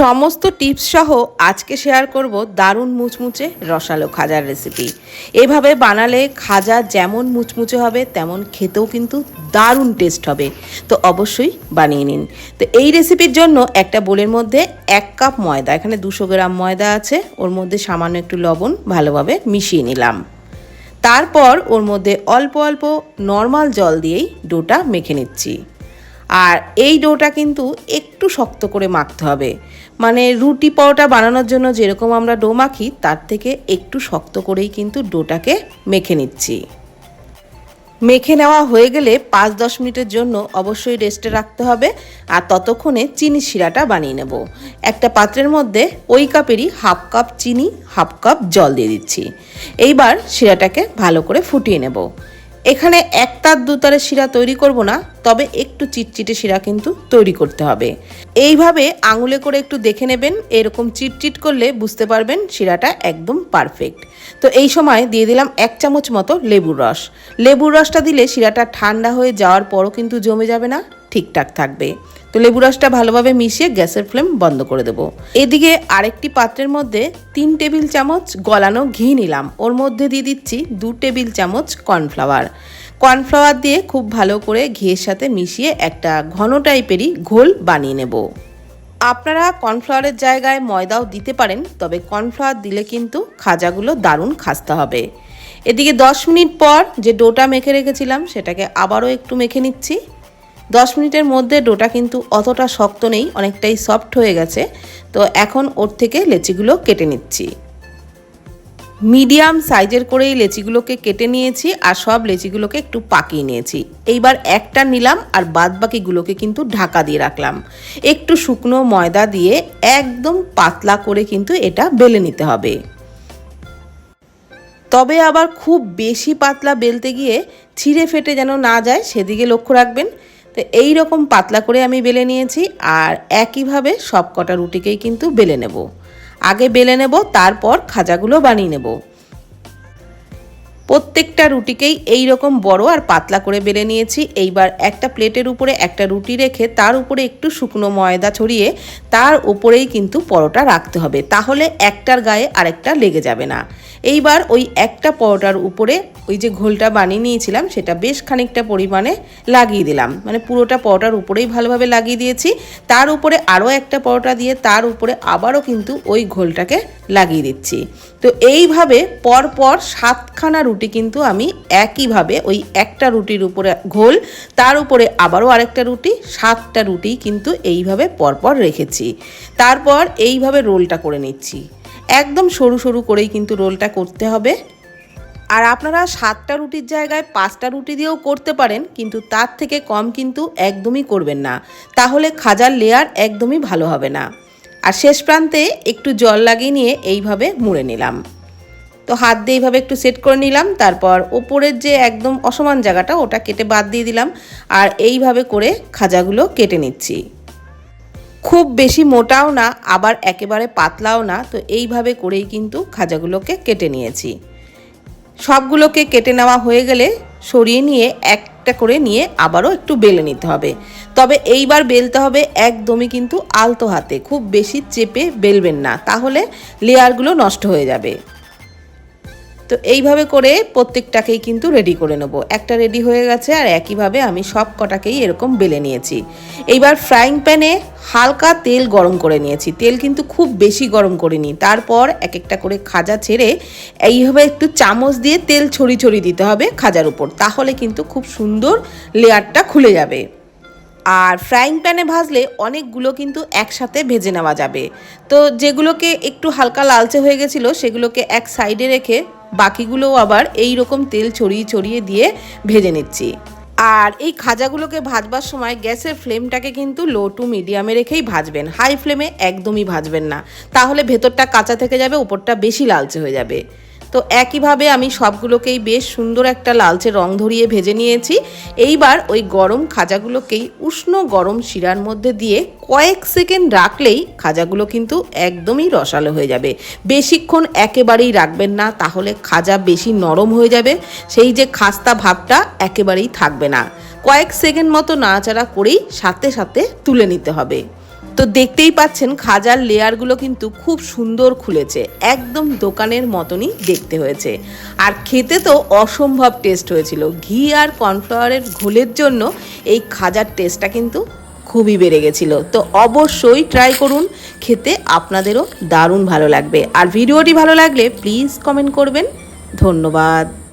সমস্ত টিপস সহ আজকে শেয়ার করব দারুণ মুচমুচে রসালো খাজার রেসিপি এভাবে বানালে খাজা যেমন মুচমুচে হবে, তেমন খেতেও কিন্তু দারুণ টেস্ট হবে। তো অবশ্যই বানিয়ে নিন। তো এই রেসিপির জন্য একটা বোলের মধ্যে এক কাপ ময়দা, এখানে দুশো গ্রাম ময়দা আছে, ওর মধ্যে সামান্য একটু লবণ ভালোভাবে মিশিয়ে নিলাম। তারপর ওর মধ্যে অল্প অল্প নর্মাল জল দিয়েই ডোটা মেখে নিচ্ছি। আর এই ডোটা কিন্তু একটু শক্ত করে মাখতে হবে। মানে রুটি পরোটা বানানোর জন্য যেরকম আমরা ডো মাখি, তার থেকে একটু শক্ত করেই কিন্তু ডোটাকে মেখে নিচ্ছি। মেখে নেওয়া হয়ে গেলে পাঁচ দশ মিনিটের জন্য অবশ্যই রেস্টে রাখতে হবে আর ততক্ষণে চিনি শিরাটা বানিয়ে নেব। একটা পাত্রের মধ্যে ওই কাপেরই হাফ কাপ চিনি, হাফ কাপ জল দিয়ে দিচ্ছি। এইবার শিরাটাকে ভালো করে ফুটিয়ে নেব। এখানে এক তার দু তারের শিরা তৈরি করব না তবে একটু চিটচিটে শিরা কিন্তু তৈরি করতে হবে। এইভাবে আঙুলে করে একটু দেখে নেবেন, এরকম চিটচিট করলে বুঝতে পারবেন শিরাটা একদম পারফেক্ট। তো এই সময় দিয়ে দিলাম এক চামচ মতো লেবুর রস। লেবুর রসটা দিলে শিরাটা ঠান্ডা হয়ে যাওয়ার পরও কিন্তু জমে যাবে না, ঠিকঠাক থাকবে। তো লেবু রসটা ভালোভাবে মিশিয়ে গ্যাসের ফ্লেম বন্ধ করে দেবো। এদিকে আরেকটি পাত্রের মধ্যে তিন টেবিল চামচ গলানো ঘি নিলাম। ওর মধ্যে দিয়ে দিচ্ছি দু টেবিল চামচ কর্নফ্লাওয়ার। কর্নফ্লাওয়ার দিয়ে খুব ভালো করে ঘিয়ের সাথে মিশিয়ে একটা ঘন টাইপেরই ঘোল বানিয়ে নেব। আপনারা কর্নফ্লাওয়ারের জায়গায় ময়দাও দিতে পারেন, তবে কর্নফ্লাওয়ার দিলে কিন্তু খাজাগুলো দারুণ খাস্তে হবে। এদিকে দশ মিনিট পর যে ডোটা মেখে রেখেছিলাম, সেটাকে আবারও একটু মেখে নিচ্ছি। দশ মিনিটের মধ্যে ডোটা কিন্তু অতটা শক্ত নেই, অনেকটাই সফট হয়ে গেছে। তো এখন ওর থেকে লেচিগুলো কেটে নিচ্ছি। মিডিয়াম সাইজের করেই লেচিগুলোকে কেটে নিয়েছি আর সব লেচিগুলোকে একটু পাকিয়ে নিয়েছি। এইবার একটা নিলাম আর বাদ বাকিগুলোকে কিন্তু ঢাকা দিয়ে রাখলাম। একটু শুকনো ময়দা দিয়ে একদম পাতলা করে কিন্তু এটা বেলে নিতে হবে। তবে আবার খুব বেশি পাতলা বেলতে গিয়ে ছিঁড়ে ফেটে যেন না যায়, সেদিকে লক্ষ্য রাখবেন। তো এই রকম পাতলা করে আমি বেলে নিয়েছি আর একইভাবে সব কটা রুটিকেই কিন্তু বেলে নেব। আগে বেলে নেব, তারপর খাজাগুলো বানিয়ে নেব। প্রত্যেকটা রুটিকেই এই রকম বড় আর পাতলা করে বেলে নিয়েছি। এইবার একটা প্লেটের উপরে একটা রুটি রেখে তার উপরে একটু শুকনো ময়দা ছড়িয়ে তার উপরেই কিন্তু পরোটা রাখতে হবে। তাহলে একটার গায়ে আরেকটা লেগে যাবে না। এইবার ওই একটা পরোটার উপরে ওই যে ঘোলটা বানিয়ে নিয়েছিলাম, সেটা বেশ খানিকটা পরিমাণে লাগিয়ে দিলাম। মানে পুরোটা পরোটার উপরেই ভালোভাবে লাগিয়ে দিয়েছি। তার উপরে আরও একটা পরোটা দিয়ে তার উপরে আবারও কিন্তু ওই ঘোলটাকে লাগিয়ে দিচ্ছি। তো এইভাবে পরপর সাতখানা রুটি কিন্তু আমি একইভাবে ওই একটা রুটির উপরে ঘোল, তার উপরে আবারও আরেকটা রুটি, সাতটা রুটি কিন্তু এইভাবে পরপর রেখেছি। তারপর এইভাবে রোলটা করে নিচ্ছি। একদম সরু সরু করেই কিন্তু রোলটা করতে হবে। আর আপনারা সাতটা রুটির জায়গায় পাঁচটা রুটি দিয়েও করতে পারেন, কিন্তু তার থেকে কম কিন্তু একদমই করবেন না। তাহলে খাজার লেয়ার একদমই ভালো হবে না। আর শেষ প্রান্তে একটু জল লাগিয়ে নিয়ে এইভাবে মুড়ে নিলাম। তো হাত দিয়ে এইভাবে একটু সেট করে নিলাম, তারপর ওপরের যে একদম অসমান জায়গাটা ওটা কেটে বাদ দিয়ে দিলাম। আর এইভাবে করে খাজাগুলো কেটে নিচ্ছি। খুব বেশি মোটাও না, আবার একেবারে পাতলাও না, তো এইভাবে করেই কিন্তু খাজাগুলোকে কেটে নিয়েছি। সবগুলোকে কেটে নেওয়া হয়ে গেলে সরিয়ে নিয়ে একটা করে নিয়ে আবারও একটু বেলে নিতে হবে। তবে এইবার বেলতে হবে একদমই কিন্তু আলতো হাতে, খুব বেশি চেপে বেলবেন না, তাহলে লেয়ারগুলো নষ্ট হয়ে যাবে। তো এইভাবে করে প্রত্যেকটাকেই কিন্তু রেডি করে নেব। একটা রেডি হয়ে গেছে আর একইভাবে আমি সব কটাকেই এরকম বেলে নিয়েছি। এইবার ফ্রাইং প্যানে হালকা তেল গরম করে নিয়েছি। তেল কিন্তু খুব বেশি গরম করিনি। তারপর এক একটা করে খাজা ছেড়ে এইভাবে একটু চামচ দিয়ে তেল ছড়ি ছড়ি দিতে হবে খাজার উপর। তাহলে কিন্তু খুব সুন্দর লেয়ারটা খুলে যাবে। আর ফ্রাইং প্যানে ভাজলে অনেকগুলো কিন্তু একসাথে ভেজে নেওয়া যাবে। তো যেগুলোকে একটু হালকা লালচে হয়ে গেছিল, সেগুলোকে এক সাইডে রেখে বাকিগুলোও আবার এই রকম তেল ছড়িয়ে ছড়িয়ে দিয়ে ভেজে নিচ্ছি। আর এই খাজাগুলোকে ভাজবার সময় গ্যাসের ফ্লেমটাকে কিন্তু লো টু মিডিয়ামে রেখেই ভাজবেন। হাই ফ্লেমে একদমই ভাজবেন না। তাহলে ভেতরটা কাঁচা থেকে যাবে, উপরটা বেশি লালচে হয়ে যাবে। তো একইভাবে আমি সবগুলোকেই বেশ সুন্দর একটা লালচে রং ধরিয়ে ভেজে নিয়েছি। এইবার ওই গরম খাজাগুলোকেই উষ্ণ গরম শিরার মধ্যে দিয়ে কয়েক সেকেন্ড রাখলেই খাজাগুলো কিন্তু একদমই রসালো হয়ে যাবে। বেশিক্ষণ একেবারেই রাখবেন না, তাহলে খাজা বেশি নরম হয়ে যাবে। সেই যে খাস্তা ভাবটা একেবারেই থাকবে না। কয়েক সেকেন্ড মতো নাড়াচাড়া করেই সাথে সাথে তুলে নিতে হবে। তো দেখতেই পাচ্ছেন খাজার লেয়ারগুলো কিন্তু খুব সুন্দর খুলেছে। একদম দোকানের মতনই দেখতে হয়েছে। আর খেতে তো অসম্ভব টেস্ট হয়েছিল। ঘি আর কর্নফ্লাওয়ারের ঘোলের জন্য এই খাজার টেস্টটা কিন্তু খুবই বেড়ে গেছিল। তো অবশ্যই ট্রাই করুন, খেতে আপনাদেরও দারুণ ভালো লাগবে। আর ভিডিওটি ভালো লাগলে প্লিজ কমেন্ট করবেন। ধন্যবাদ।